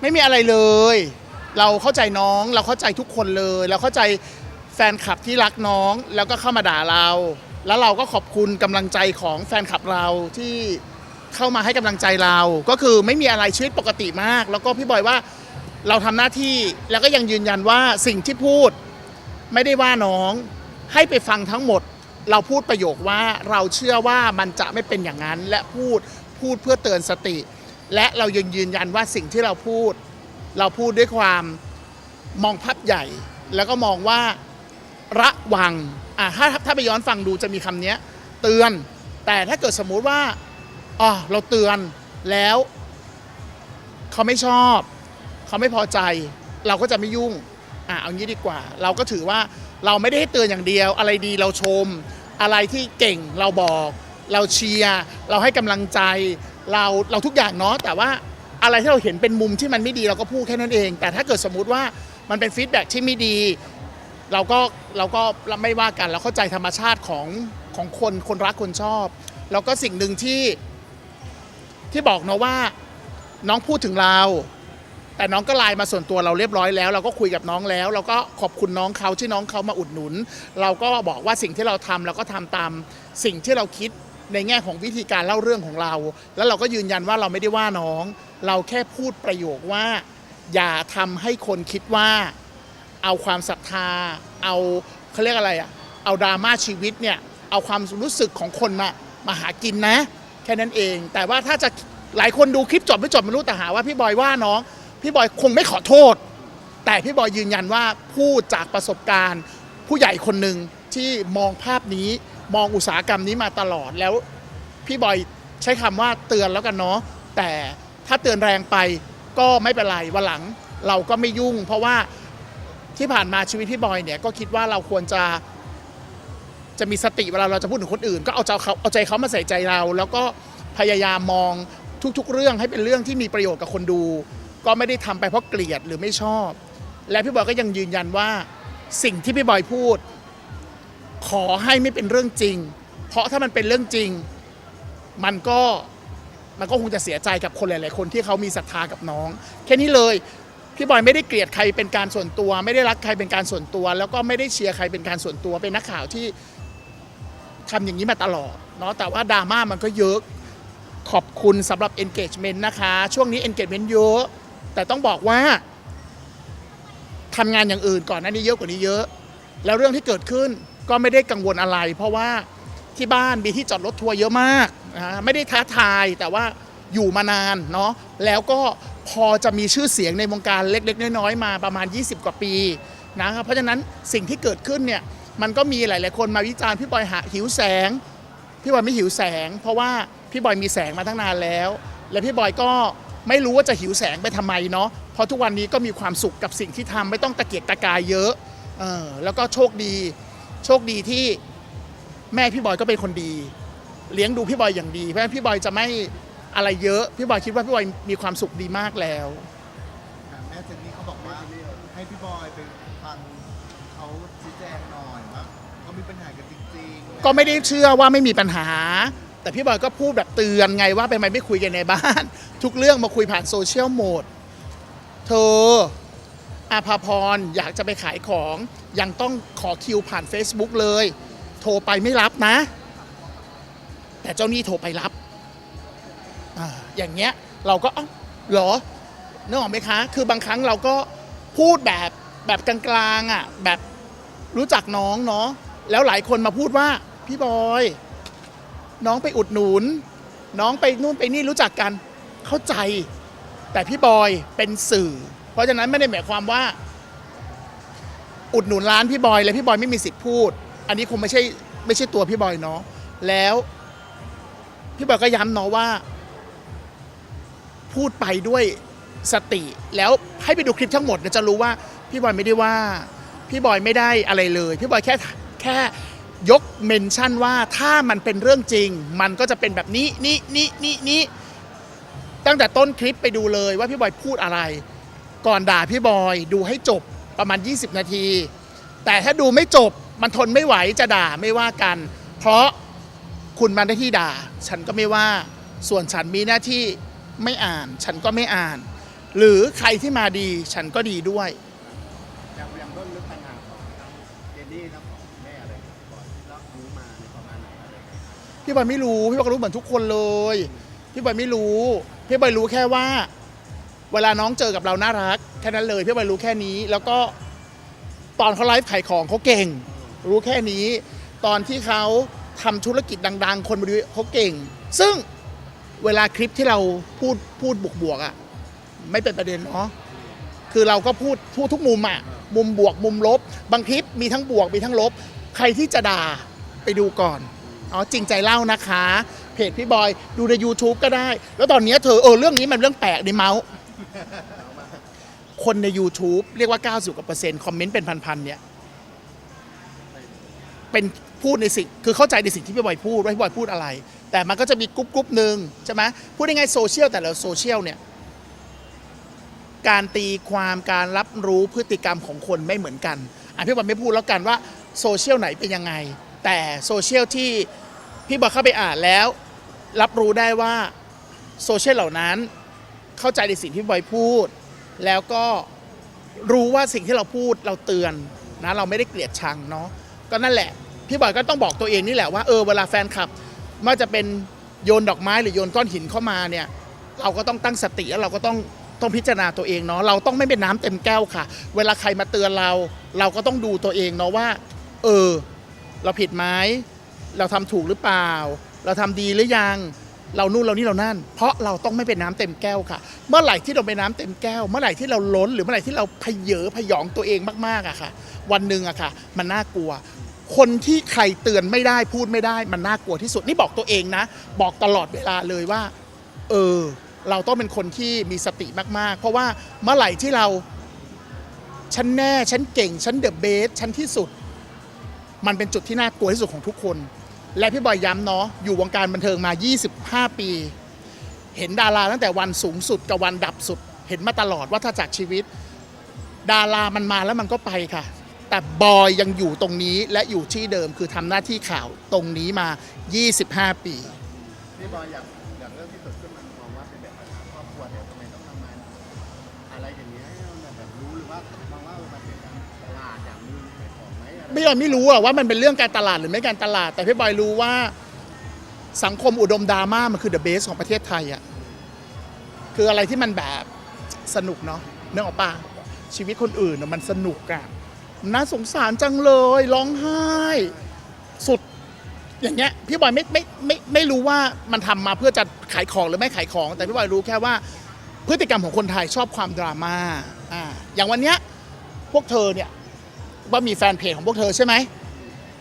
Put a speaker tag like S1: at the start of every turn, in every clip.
S1: ไม่มีอะไรเลย เราเข้าใจน้อง เราเข้าใจทุกคนเลย เราเข้าใจแฟนคลับที่รักน้อง แล้วก็เข้ามาด่าเรา แล้วเราก็ขอบคุณกำลังใจของแฟนคลับเราที่เข้ามาให้กำลังใจเรา ก็คือไม่มีอะไรชีวิตปกติมาก แล้วก็พี่บอยว่าเราทำหน้าที่แล้วก็ยังยืนยันว่าสิ่งที่พูดไม่ได้ว่าน้อง ให้ไปฟังทั้งหมด เราพูดประโยคว่าเราเชื่อว่ามันจะไม่เป็นอย่างนั้นและพูดพูดเพื่อเตือนสติ และเรายังยืนยันว่าสิ่งที่เราพูด เราพูดด้วยความมองภาพใหญ่ แล้วก็มองว่าระวังอะถ้าถ้าไปย้อนฟังดูจะมีคำนี้เตือน แต่ถ้าเกิดสมมุติว่าอ๋อเราเตือนแล้วเขาไม่ชอบ เขาไม่พอใจ เราก็จะไม่ยุ่งอะเอางี้ดีกว่า เราก็ถือว่าเราไม่ได้ให้เตือนอย่างเดียว อะไรดีเราชม อะไรที่เก่งเราบอก เราเชียร์เราให้กำลังใจ เราเราทุกอย่างเนาะแต่ว่าอะไรที่เราเห็นเป็นมุมที่มันไม่ดีเราก็พูดแค่นั้นเอง แต่ถ้าเกิดสมมุติว่ามันเป็นฟีดแบ็กที่ไม่ดี เราก็เราก็ไม่ว่ากันเราเข้าใจธรรมชาติของของคนคนรักคนชอบ แล้วก็สิ่งหนึ่งที่ที่บอกเนาะว่าน้องพูดถึงเรา แต่น้องก็ไลน์มาส่วนตัวเราเรียบร้อยแล้ว เราก็คุยกับน้องแล้ว เราก็ขอบคุณน้องเขาที่น้องเขามาอุดหนุน เราก็บอกว่าสิ่งที่เราทำเราก็ทำตามสิ่งที่เราคิด ในแง่ของวิธีการเล่าเรื่องของเรา แล้วเราก็ยืนยันว่าเราไม่ได้ว่าน้อง เราแค่พูดประโยคว่า อย่าทำให้คนคิดว่า เอาความศรัทธา เอาเขาเรียกอะไรอะเอาดราม่าชีวิตเนี่ยเอาความรู้สึกของคนมามาหากินนะ แค่นั้นเอง แต่ว่าถ้าจะหลายคนดูคลิปจบไม่จบไม่รู้แต่หาว่าพี่บอยว่าน้อง พี่บอยคงไม่ขอโทษ แต่พี่บอยยืนยันว่าพูดจากประสบการณ์ ผู้ใหญ่คนหนึ่งที่มองภาพนี้ มองอุตสาหกรรมนี้มาตลอดแล้วพี่บอยใช้คำว่าเตือนแล้วกันเนาะแต่ถ้าเตือนแรงไปก็ไม่เป็นไรวันหลังเราก็ไม่ยุ่ง เพราะว่าที่ผ่านมาชีวิตพี่บอยเนี่ยก็คิดว่าเราควรจะจะมีสติเวลาเราจะพูดถึงคนอื่น ก็เอาใจเขาเอาใจเขามาใส่ใจเรา แล้วก็พยายามมองทุกๆ เรื่องให้เป็นเรื่องที่มีประโยชน์กับคนดู ก็ไม่ได้ทำไปเพราะเกลียดหรือไม่ชอบ และพี่บอยก็ยังยืนยันว่าสิ่งที่พี่บอยพูด ขอให้ไม่เป็นเรื่องจริง เพราะถ้ามันเป็นเรื่องจริง มันก็มันก็คงจะเสียใจกับคนหลาย ๆ คนที่เขามีศรัทธากับน้อง แค่นี้เลยพี่บอยไม่ได้เกลียดใครเป็นการส่วนตัว ไม่ได้รักใครเป็นการส่วนตัว แล้วก็ไม่ได้เชียร์ใครเป็นการส่วนตัวเป็นนักข่าวที่ทำอย่างนี้มาตลอดเนาะแต่ว่าดราม่ามันก็เยอะขอบคุณสำหรับ engagement นะคะ ช่วงนี้ engagement เยอะ แต่ต้องบอกว่าทำงานอย่างอื่นก่อนหน้านี้เยอะกว่านี้เยอะ แล้วเรื่องที่เกิดขึ้น ก็ไม่ได้กังวลอะไร เพราะว่าที่บ้านมีที่จอดรถทัวร์เยอะมากนะฮะไม่ได้ท้าทายแต่ว่าอยู่มานานเนาะแล้วก็พอจะมีชื่อเสียงในวงการเล็ก ๆ น้อยๆมาประมาณ 20 กว่าปีนะครับเพราะฉะนั้นสิ่งที่เกิดขึ้นเนี่ยมันก็มีหลาย ๆ คนมาวิจารณ์พี่บอยหาหิวแสง พี่บอยไม่หิวแสง เพราะว่าพี่บอยมีแสงมาตั้งนานแล้ว และพี่บอยก็ไม่รู้ว่าจะหิวแสงไปทำไมเนาะเพราะทุกวันนี้ก็มีความสุขกับสิ่งที่ทำไม่ต้องตะเกียกตะกายเยอะเออแล้วก็โชคดี โชคดีที่แม่พี่บอยก็เป็นคนดี เลี้ยงดูพี่บอยอย่างดี เพราะฉะนั้นพี่บอยจะไม่อะไรเยอะ พี่บอยคิดว่าพี่บอยมีความสุขดีมากแล้ว
S2: แม่เจนนี่เขาบอกว่าให้พี่บอยไปฟังเขาชี้แจงหน่อยว่าเขามีปัญหากันจริงๆ
S1: ก็ไม่ได้เชื่อว่าไม่มีปัญหา แต่พี่บอยก็พูดแบบเตือนไงว่าไปไหมไม่คุยกันในบ้าน ทุกเรื่องมาคุยผ่านโซเชียลโหมด เธอ อาภาพรอยากจะไปขายของ ยังต้องขอคิวผ่าน Facebook เลย โทรไปไม่รับนะ แต่เจ้าหนี้โทรไปรับออย่างเงี้ยเราก็เอ้าเหรอนึกออกไหมคะ คือบางครั้งเราก็พูดแบบแบบกลางๆอะแบบรู้จักน้องเนาะแล้วหลายคนมาพูดว่าพี่บอย น้องไปอุดหนุน น้องไปนู่นไปนี่รู้จักกันเข้าใจ แต่พี่บอยเป็นสื่อ ราะฉะนั้นไม่ได้หมายความว่า อุดหนุนร้านพี่บอยแล้วพี่บอยไม่มีสิทธิ์พูด อันนี้คงไม่ใช่ไม่ใช่ตัวพี่บอยเนาะแล้วพี่บอยก็ย้ำเนาะว่า พูดไปด้วยสติ แล้วให้ไปดูคลิปทั้งหมดเนี่ยจะรู้ว่า พี่บอยไม่ได้ว่า พี่บอยไม่ได้อะไรเลย พี่บอยแค่แค่ยกเมนชั่นว่าถ้ามันเป็นเรื่องจริง มันก็จะเป็นแบบนี้นี่นี่นี่นี่ตั้งแต่ต้นคลิปไปดูเลยว่าพี่บอยพูดอะไร ก่อนด่าพี่บอยดูให้จบประมาณ 20 นาที แต่ถ้าดูไม่จบมันทนไม่ไหวจะด่าไม่ว่ากัน เพราะคุณมาหน้าที่ด่า ฉันก็ไม่ว่าส่วนฉันมีหน้าที่ไม่อ่าน ฉันก็ไม่อ่าน หรือใครที่มาดีฉันก็ดีด้วย
S3: อย่างอย่างต้นลึกปัญหาของทั้งเจนนี่ทั้งของแม่อะไรก่อนที่รับรู้มาในประมาณไหนอะไรอย่างเงี้ย
S1: พี่บอยไม่รู้พี่บอยก็รู้เหมือนทุกคนเลย พี่บอยไม่รู้ พี่บอยรู้แค่ว่า เวลาน้องเจอกับเราน่ารักแค่นั้นเลยพี่บอยรู้แค่นี้ แล้วก็ตอนเขาไลฟ์ขายของเขาเก่ง รู้แค่นี้ ตอนที่เขาทำธุรกิจดัง ๆ คนมาดูเขาเก่ง ซึ่งเวลาคลิปที่เราพูดพูดบวกๆอะไม่เป็นประเด็นเนาะคือเราก็พูดพูดทุกมุมอะมุมบวกมุมลบ บางคลิปมีทั้งบวกมีทั้งลบ ใครที่จะด่าไปดูก่อนอ๋อจริงใจเล่านะคะ เพจพี่บอยดูใน YouTube ก็ได้ แล้วตอนนี้เธอเออเรื่องนี้มันเรื่องแปลกในเมาส์ คนใน YouTube เรียกว่า 90กว่าเปอร์เซ็นต์คอมเมนต์เป็นพันๆเนี่ยเป็นพูดในสิ่งคือเข้าใจในสิ่งที่พี่บอยพูดว่าพี่บอยพูดอะไร แต่มันก็จะมีกรุ๊ปกรุ๊ปหนึ่งใช่ไหมพูดง่ายๆโซเชียลแต่ละโซเชียลเนี่ยการตีความการรับรู้พฤติกรรมของคนไม่เหมือนกันอะพี่บอยไม่พูดแล้วกันว่าโซเชียลไหนเป็นยังไง แต่โซเชียลที่พี่บอยเข้าไปอ่านแล้ว รับรู้ได้ว่าโซเชียลเหล่านั้น เข้าใจในสิ่งที่บอยพูด แล้วก็รู้ว่าสิ่งที่เราพูดเราเตือนนะเราไม่ได้เกลียดชังเนาะก็นั่นแหละ พี่บอยก็ต้องบอกตัวเองนี่แหละว่าเออเวลาแฟนคลับไม่ว่าจะเป็นโยนดอกไม้หรือโยนก้อนหินเข้ามาเนี่ย เราก็ต้องตั้งสติแล้วเราก็ต้องต้องพิจารณาตัวเองเนาะเราต้องไม่เป็นน้ำเต็มแก้วค่ะ เวลาใครมาเตือนเรา เราก็ต้องดูตัวเองเนาะว่า เออ เราผิดไหมเราทำถูกหรือเปล่า เราทำดีหรือยัง เรานู่นเรานี่เรานั่น เพราะเราต้องไม่เป็นน้ำเต็มแก้วค่ะ เมื่อไหร่ที่เราเป็นน้ำเต็มแก้ว เมื่อไหร่ที่เราล้น หรือเมื่อไหร่ที่เราพเยอพยองตัวเองมากๆอะค่ะ วันหนึ่งอะค่ะ มันน่ากลัว คนที่ใครเตือนไม่ได้พูดไม่ได้ มันน่ากลัวที่สุดนี่บอกตัวเองนะ บอกตลอดเวลาเลยว่า เออ เราต้องเป็นคนที่มีสติมากๆ เพราะว่าเมื่อไหร่ที่เราฉันแน่ฉันเก่งฉันเดอะเบสฉันที่สุด มันเป็นจุดที่น่ากลัวที่สุดของทุกคน และพี่บอยย้ำเนาะอยู่วงการบันเทิงมา 25 ปี เห็นดาราตั้งแต่วันสูงสุดกับวันดับสุด เห็นมาตลอดว่าถ้าจากชีวิต ดารามันมาแล้วมันก็ไปค่ะ แต่บอยยังอยู่ตรงนี้และอยู่ที่เดิมคือทำหน้าที่ข่าวตรงนี้มา 25 ปี
S3: พี่บอยอยาก
S1: พี่บอยไม่รู้อกว่ามันเป็นเรื่องการตลาดหรือไม่การตลาด แต่พี่บอยรู้ว่าสังคมอุดมดราม่ามันคือเดอะเบสของประเทศไทยอะคืออะไรที่มันแบบสนุกเนาะเนื่องออกปะชีวิตคนอื่นน่ะมันสนุกอะน่าสงสารจังเลยร้องไห้ สุดอย่างเงี้ยพี่บอยไม่ไม่ไม่ไม่รู้ว่ามันทำมาเพื่อจะขายของหรือไม่ขายของ แต่พี่บอยรู้แค่ว่า พฤติกรรมของคนไทยชอบความดราม่าอ่าอย่างวันเนี้ยพวกเธอเนี่ย ว่ามีแฟนเพจของพวกเธอใช่ไหม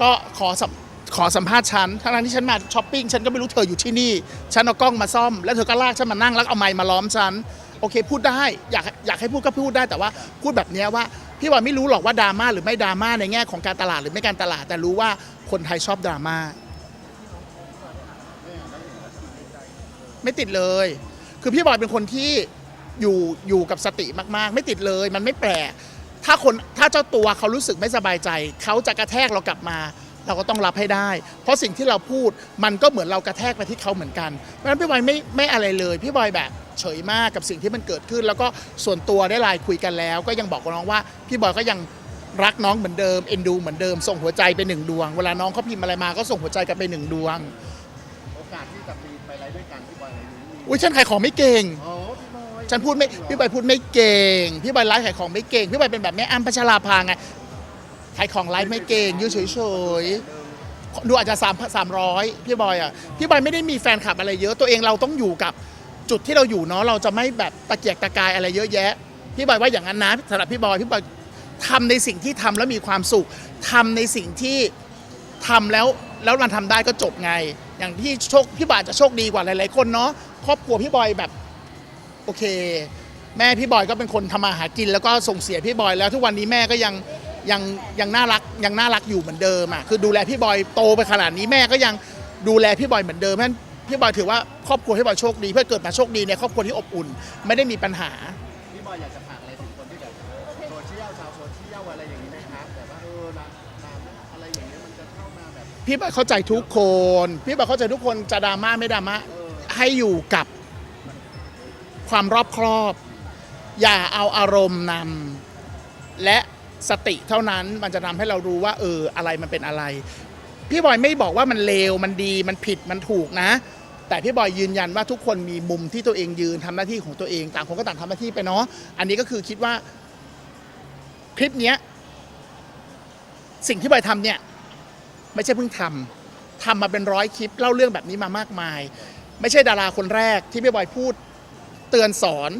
S1: ก็ขอสัมขอสัมภาษณ์ฉันทั้งๆที่ฉันมาช้อปปิ้งฉันก็ไม่รู้เธออยู่ที่นี่ ฉันเอากล้องมาซ่อม แล้วเธอก็ลากฉันมานั่งแล้วเอาไมค์มาล้อมฉันโอเคพูดได้อยากอยากให้พูดก็พูดได้แต่ว่า พูดแบบนี้ว่าพี่บอยไม่รู้หรอกว่าดราม่าหรือไม่ดราม่าในแง่ของการตลาดหรือไม่การตลาด แต่รู้ว่าคนไทยชอบดราม่าไม่ติดเลย คือพี่บอยเป็นคนที่อยู่อยู่กับสติมากๆ ไม่ติดเลย มันไม่แปลก ถ้าคนถ้าเจ้าตัวเขารู้สึกไม่สบายใจ เขาจะกระแทกเรากลับมา เราก็ต้องรับให้ได้ เพราะสิ่งที่เราพูดมันก็เหมือนเรากระแทกไปที่เขาเหมือนกันเพราะฉะนั้นพี่บอยไม่ไม่อะไรเลย พี่บอยแบบเฉยมากกับสิ่งที่มันเกิดขึ้น แล้วก็ส่วนตัวได้ไลน์คุยกันแล้ว ก็ยังบอกกับน้องว่าพี่บอยก็ยังรักน้องเหมือนเดิมเอ็นดูเหมือนเดิมส่งหัวใจไปหนึ่งดวง เวลาน้องเขาพิมพ์อะไรมาก็ส่งหัวใจกันไปหนึ่งดวง
S3: โอกาสที่จะมีไปอะไรด้วยกันพี่บอยอะไรนี้มี
S1: อุ้ยฉันขายของไม่เก่ง
S3: โอ้พี่บอย
S1: ฉันพูดไม่พี่บอยพูดไม่เก่ง พี่บอยไลฟ์ขายของไม่เก่ง พี่บอยเป็นแบบแม่อ้ำพัชราภาไงขายของไลฟ์ไม่เก่งยู่เฉยๆดูอาจจะสามสามร้อยพี่บอยอะพี่บอยไม่ได้มีแฟนคลับอะไรเยอะตัวเองเราต้องอยู่กับจุดที่เราอยู่เนาะเราจะไม่แบบตะเกียกตะกายอะไรเยอะแยะ พี่บอยว่าอย่างนั้นนะสำหรับพี่บอยพี่บอยทำในสิ่งที่ทำแล้วมีความสุขทำในสิ่งที่ทำแล้วแล้วมันทำได้ก็จบไง อย่างที่โชคพี่บอยจะโชคดีกว่าหลายๆคนเนาะครอบครัวพี่บอยแบบ โอเค แม่พี่บอยก็เป็นคนทำมาหากินแล้วก็ส่งเสียพี่บอยแล้วทุกวันนี้แม่ก็ยังยังยังน่ารักยังน่ารักอยู่เหมือนเดิมอะคือดูแลพี่บอยโตไปขนาดนี้แม่ก็ยังดูแลพี่บอยเหมือนเดิมเพราะฉะนั้นพี่บอยถือว่าครอบครัวพี่บอยโชคดี เพื่อเกิดมาโชคดีในครอบครัวที่อบอุ่น ไม่ได้มีปัญหา
S3: พี่บอยอยากจะฝากอะไรถึงคนที่แบบโซเชียลชาวโซเชียลอะไรอย่างนี้ไหมครับแบบว่าเออนะตามอะไรอย่างเงี้ยมันจะเข้ามาแบบ
S1: พี่บอยเข้าใจทุกคน พี่บอยเข้าใจทุกคนจะดราม่าไม่ดราม่าให้อยู่กับ ความรอบครอบ อย่าเอาอารมณ์นำและสติเท่านั้นมันจะทำให้เรารู้ว่า เอออะไรมันเป็นอะไร พี่บอยไม่บอกว่ามันเลวมันดีมันผิดมันถูกนะ แต่พี่บอยยืนยันว่าทุกคนมีมุมที่ตัวเองยืนทำหน้าที่ของตัวเอง ต่างคนก็ต่างทำหน้าที่ไปเนาะอันนี้ก็คือคิดว่าคลิปเนี้ยสิ่งที่บอยทำเนี่ยไม่ใช่เพิ่งทำทำมาเป็นร้อยคลิปเล่าเรื่องแบบนี้มามากมาย ไม่ใช่ดาราคนแรกที่พี่บอยพูด ตือนสอน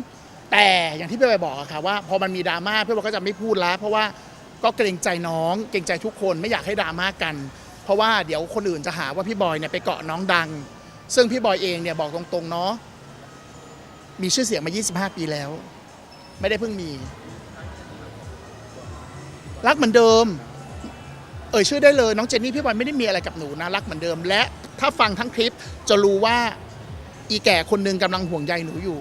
S1: แต่อย่างที่พี่บอยบอกอะค่ะว่าพอมันมีดราม่าพี่บอยก็จะไม่พูดแล้วเพราะว่าก็เกรงใจน้อง เกรงใจทุกคนไม่อยากให้ดราม่ากัน เพราะว่าเดี๋ยวคนอื่นจะหาว่าพี่บอยเนี่ยไปเกาะน้องดัง ซึ่งพี่บอยเองเนี่ยบอกตรงๆเนาะมีชื่อเสียงมา 25 ปีแล้ว ไม่ได้เพิ่งมี รักเหมือนเดิม เอ่ยชื่อได้เลยน้องเจนนี่พี่บอยไม่ได้มีอะไรกับหนูนะรักเหมือนเดิม และถ้าฟังทั้งคลิปจะรู้ว่าอีแก่คนหนึ่งกำลังห่วงใยหนูอยู่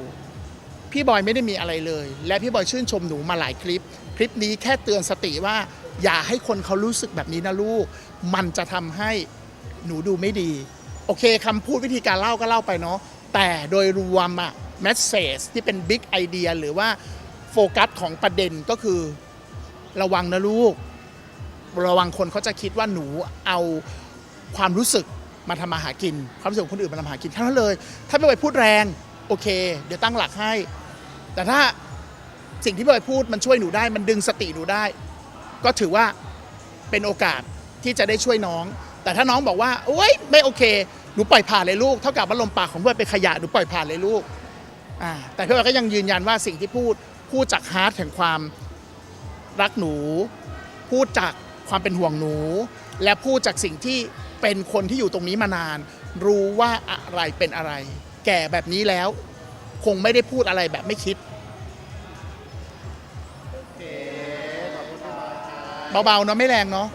S1: พี่บอยไม่ได้มีอะไรเลย และพี่บอยชื่นชมหนูมาหลายคลิป คลิปนี้แค่เตือนสติว่า อย่าให้คนเขารู้สึกแบบนี้นะลูก มันจะทำให้หนูดูไม่ดี โอเคคำพูดวิธีการเล่าก็เล่าไปเนาะแต่โดยรวมอะแมสเซจที่เป็นบิ๊กไอเดียหรือว่าโฟกัสของประเด็นก็คือระวังนะลูก ระวังคนเขาจะคิดว่าหนูเอาความรู้สึกมาทำมาหากิน ความรู้สึกของคนอื่นมาทำมาหากินแค่นั้นเลย ถ้าไม่ไปพูดแรง โอเค เดี๋ยวตั้งหลักให้ แต่ถ้าสิ่งที่พี่บอยพูดมันช่วยหนูได้ มันดึงสติหนูได้ ก็ถือว่าเป็นโอกาสที่จะได้ช่วยน้อง แต่ถ้าน้องบอกว่าโอ๊ยไม่โอเคหนูปล่อยผ่านเลยลูก เท่ากับว่าลมปากของพี่บอยเป็นขยะหนูปล่อยผ่านเลยลูกอ่าแต่พี่บอยก็ยังยืนยันว่าสิ่งที่พูดพูดจากฮาร์ดแห่งความรักหนู พูดจากความเป็นห่วงหนู และพูดจากสิ่งที่เป็นคนที่อยู่ตรงนี้มานาน รู้ว่าอะไรเป็นอะไร แก่แบบนี้แล้ว คงไม่ได้พูดอะไรแบบไม่คิด
S3: เบา
S1: ๆเนาะไม่แรงเนาะ